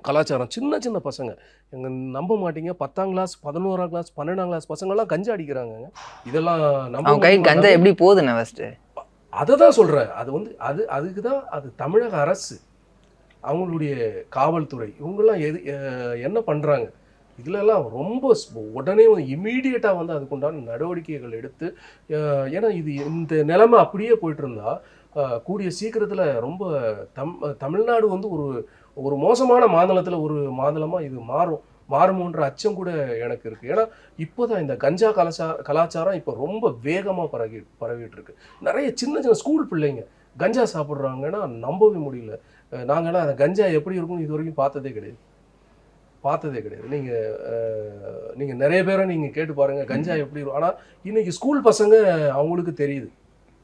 கலாச்சாரம். சின்ன சின்ன பசங்க. எங்க நம்ப மாட்டீங்க. பத்தாம் கிளாஸ் பதினோராம் கிளாஸ் பன்னெண்டாம் கிளாஸ் பசங்கள்லாம் கஞ்சா அடிக்கிறாங்க இதெல்லாம் நம்ப அவன் கை? கஞ்சா எப்படி போகுதுண்ணே ஃபர்ஸ்ட் அதை தான் சொல்கிறேன் அது வந்து அது அதுக்கு தான் அது தமிழக அரசு அவங்களுடைய காவல்துறை இவங்கெல்லாம் எது என்ன பண்ணுறாங்க இதிலெல்லாம் ரொம்ப உடனே உடனே இம்மீடியட்டாக வந்து அதுக்குண்டான நடவடிக்கைகள் எடுத்து ஏன்னா இது இந்த நிலைமை அப்படியே போயிட்டு இருந்தா கூடிய சீக்கிரத்தில் ரொம்ப தம் தமிழ்நாடு வந்து ஒரு ஒரு மோசமான மாநிலத்தில் ஒரு மாநிலமாக இது மாறும். மாறுமோன்ற அச்சம் கூட எனக்கு இருக்குது ஏன்னா இப்போ தான் இந்த கஞ்சா கலாச்சார கலாச்சாரம் இப்போ ரொம்ப வேகமாக பரவி பரவிட்டு இருக்கு. நிறைய சின்ன சின்ன ஸ்கூல் பிள்ளைங்க கஞ்சா சாப்பிட்றாங்கன்னா நம்பவே முடியல. அஹ் நாங்கெல்லாம் அந்த கஞ்சா எப்படி இருக்கும்னு இது வரைக்கும் பார்த்ததே கிடையாது. பார்த்ததே கிடையாது. நீங்கள் நீங்கள் நிறைய பேரை நீங்கள் கேட்டு பாருங்கள் கஞ்சா எப்படி இருக்கும். ஆனால் இன்னைக்கு ஸ்கூல் பசங்க அவங்களுக்கு தெரியுது.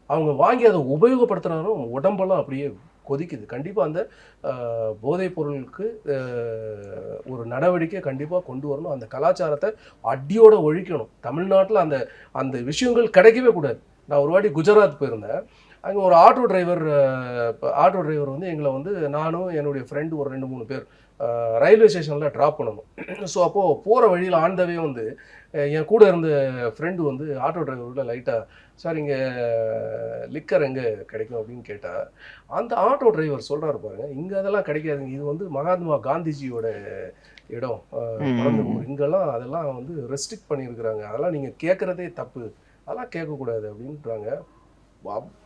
அவங்க வாங்கி அதை உபயோகப்படுத்துனாலும் உடம்பெல்லாம் அப்படியே கொதிக்குது. கண்டிப்பாக அந்த போதைப் பொருளுக்கு ஒரு நடவடிக்கை கண்டிப்பாக கொண்டு வரணும். அந்த கலாச்சாரத்தை அடியோட ஒழிக்கணும். தமிழ்நாட்டில் அந்த அந்த விஷயங்கள் கிடைக்கவே கூடாது. நான் ஒரு வாட்டி குஜராத் போயிருந்தேன். அங்கே ஒரு ஆட்டோ டிரைவர் ஆட்டோ டிரைவர் வந்து எங்களை வந்து நானும் என்னுடைய ஃப்ரெண்டு ஒரு ரெண்டு மூணு பேர் ரயில்வே ஸ்டேஷனில் ட்ராப் பண்ணணும். ஸோ அப்போது போகிற வழியில் ஆண்டவே வந்து என் கூட இருந்த ஃப்ரெண்டு வந்து ஆட்டோ டிரைவரோட லைட்டாக சார் இங்கே லிக்கர் எங்கே கிடைக்கும்? அப்படின்னு கேட்டால் அந்த ஆட்டோ டிரைவர் சொல்கிறாரு பாருங்க இங்கே அதெல்லாம் கிடைக்காதுங்க. இது வந்து மகாத்மா காந்திஜியோட இடம். அஹ், ம். பிறந்த ஊர் இங்கெல்லாம் அதெல்லாம் வந்து ரெஸ்ட்ரிக்ட் பண்ணியிருக்கிறாங்க. அதெல்லாம் நீங்கள் கேட்குறதே தப்பு. அதெல்லாம் கேட்கக்கூடாது அப்படின்றாங்க.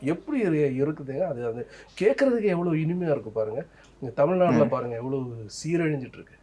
எப்படி இரு- இருக்குதுங்க அது அது கேட்குறதுக்கு எவ்வளோ இனிமையாக இருக்குது பாருங்கள் தமிழ்நாட்டில் பாருங்கள் எவ்வளோ சீரழிஞ்சிட்டு இருக்கு.